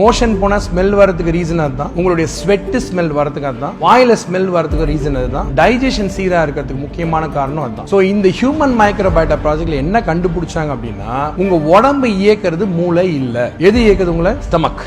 Motion போனா smell வரதுக்கு reason அதுதான். உங்களுடைய ஸ்வெட்டு ஸ்மெல் வரதுக்கு அதுதான். வாயில ஸ்மெல் வரதுக்கு ரீசன் அதுதான். டைஜஷன் சீரா இருக்கிறதுக்கு முக்கியமான காரணம் அதுதான். சோ இந்த ஹியூமன் மைக்ரோபயோட்டா ப்ராஜெக்ட்ல என்ன கண்டுபிடிச்சாங்க அப்படின்னா உங்க உடம்பு இயக்கிறது மூளை இல்ல. எது இயக்குது உங்களை? Stomach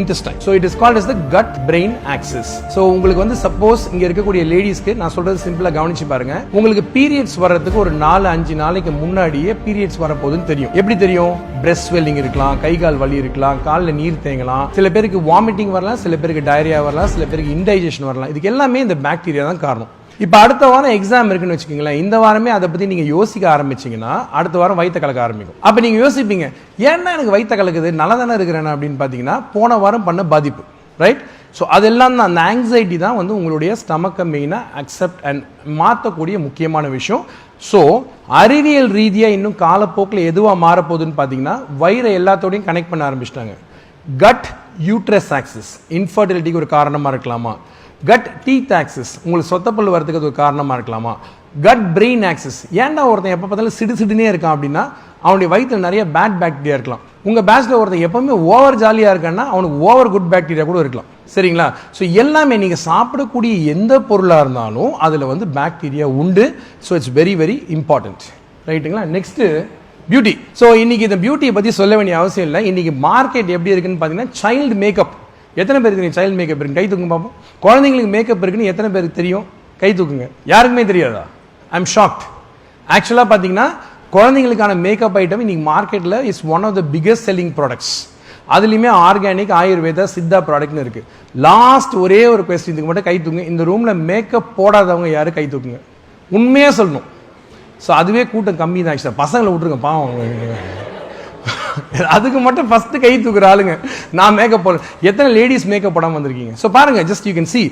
intestine so it is called is the gut brain axis so உங்களுக்கு வந்து சப்போஸ் இங்க இருக்கக்கூடிய லேடிஸ்க்கு நான் சொல்றது சிம்பிளா கவனிச்சு பாருங்க. உங்களுக்கு பீரியட்ஸ் வர்றதுக்கு ஒரு நாலு அஞ்சு நாளைக்கு முன்னாடியே பீரியட்ஸ் வரப்போகுதுன்னு தெரியும். எப்படி தெரியும்? பிரஸ்ட் ஸ்வெல்லிங் இருக்கலாம் கை கால் வலி இருக்கலாம் காலில் நீர் தேங்கலாம். சில பேருக்கு வாமிட்டிங் வரலாம் சில பேருக்கு டயரியா வரலாம் சில பேருக்கு இன்டைஜஷன் வரலாம். இதுக்கு எல்லாமே இந்த பாக்டீரியா தான் காரணம். இப்போ அடுத்த வாரம் எக்ஸாம் இருக்குன்னு வச்சுக்கோங்களேன். இந்த வாரமே அதை பற்றி நீங்கள் யோசிக்க ஆரம்பிச்சீங்கன்னா அடுத்த வாரம் வயிற்று கலக்க ஆரம்பிக்கும். அப்போ நீங்கள் யோசிப்பீங்க ஏன்னா எனக்கு வயிற்ற கலக்குது நல்லா தானே இருக்கிறேன் அப்படின்னு பார்த்தீங்கன்னா போன வாரம் பண்ண பாதிப்பு. ரைட் ஸோ அதெல்லாம் தான் அந்த ஆங்ஸைட்டி தான் வந்து உங்களுடைய ஸ்டமக்கை மெயினாக அக்செப்ட் அண்ட் மாற்றக்கூடிய முக்கியமான விஷயம். ஸோ அறிவியல் ரீதியாக இன்னும் காலப்போக்கில் எதுவாக மாறப்போகுதுன்னு பார்த்தீங்கன்னா வயிறை எல்லாத்தோடையும் கனெக்ட் பண்ண ஆரம்பிச்சிட்டாங்க. கட் யூட்ரஸ் ஆக்சிஸ் இன்ஃபர்டிலிட்டிக்கு ஒரு காரணமாக இருக்கலாமா? கட் டீத் ஆக்சிஸ் உங்களுக்கு சொத்தப்பல் வரதுக்கு அது ஒரு காரணமாக இருக்கலாமா? கட் பிரெயின் ஆக்சிஸ் ஏன்டா ஒருத்தன் எப்போ பார்த்தாலும் சிடு சிடுனே இருக்கான் அப்படின்னா அவனுடைய வயிற்றில் நிறைய பேட் பாக்டீரியா இருக்கலாம். உங்கள் பேட்ச்சில் ஒருத்தன் எப்பவுமே ஓவர் ஜாலியாக இருக்கான்னா அவனுக்கு ஓவர் குட் பாக்டீரியா கூட இருக்கலாம். சரிங்களா? ஸோ எல்லாமே நீங்கள் சாப்பிடக்கூடிய எந்த பொருளாக இருந்தாலும் அதில் வந்து பாக்டீரியா உண்டு. So it's very very important ரைட்டுங்களா நெக்ஸ்ட்டு பியூட்டி ஸோ இன்றைக்கி இந்த பியூட்டியை பற்றி சொல்ல வேண்டிய அவசியம் இல்லை. இன்றைக்கி மார்க்கெட் எப்படி இருக்குன்னு பார்த்தீங்கன்னா சைல்டு மேக்கப் எத்தனை பேருக்கு தெரியும் சைல்டு மேக்கப் இருக்கு கை தூக்குங்க பார்ப்போம் குழந்தைங்களுக்கு மேக்கப் இருக்குன்னு எத்தனை பேருக்கு தெரியும்? கை தூக்குங்க. யாருக்குமே தெரியாதா? ஐ எம் ஷாக்ட் ஆக்சுவலாக பார்த்தீங்கன்னா குழந்தைங்களுக்கான மேக்கப் ஐட்டம் இன்னைக்கு மார்க்கெட்டில் is one of the biggest selling products அதுலேயுமே ஆர்கானிக் ஆயுர்வேதா சித்தா ப்ராடக்ட்னு இருக்கு. லாஸ்ட் ஒரே ஒரு கொஸ்டின் இதுக்கு மட்டும் கை தூக்குங்க. இந்த ரூமில் மேக்கப் போடாதவங்க யாரும் கை தூக்குங்க? உண்மையாக சொல்லணும். ஸோ அதுவே கூட்டம் கம்மி தான் ஆக்சுவலாக பசங்களை விட்ருங்க பாவம். அதுக்கு மட்டும் ஃபஸ்ட்டு கை தூக்குற ஆளுங்க. நான் மேக்கப் போட எத்தனை லேடிஸ் மேக்கப் போடாம வந்திருக்கீங்க? ஸோ பாருங்க ஜஸ்ட் யூ கேன் சி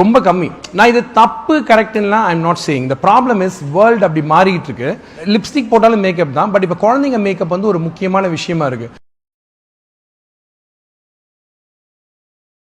ரொம்ப கம்மி. நான் இது தப்பு கரெக்டுன்னா I am not saying the problem is world அப்படி மாறிக்கிட்டு இருக்கு. லிப்ஸ்டிக் போட்டாலும் மேக்கப் தான் பட் இப்போ குழந்தைங்க மேக்கப் வந்து ஒரு முக்கியமான விஷயமா இருக்குது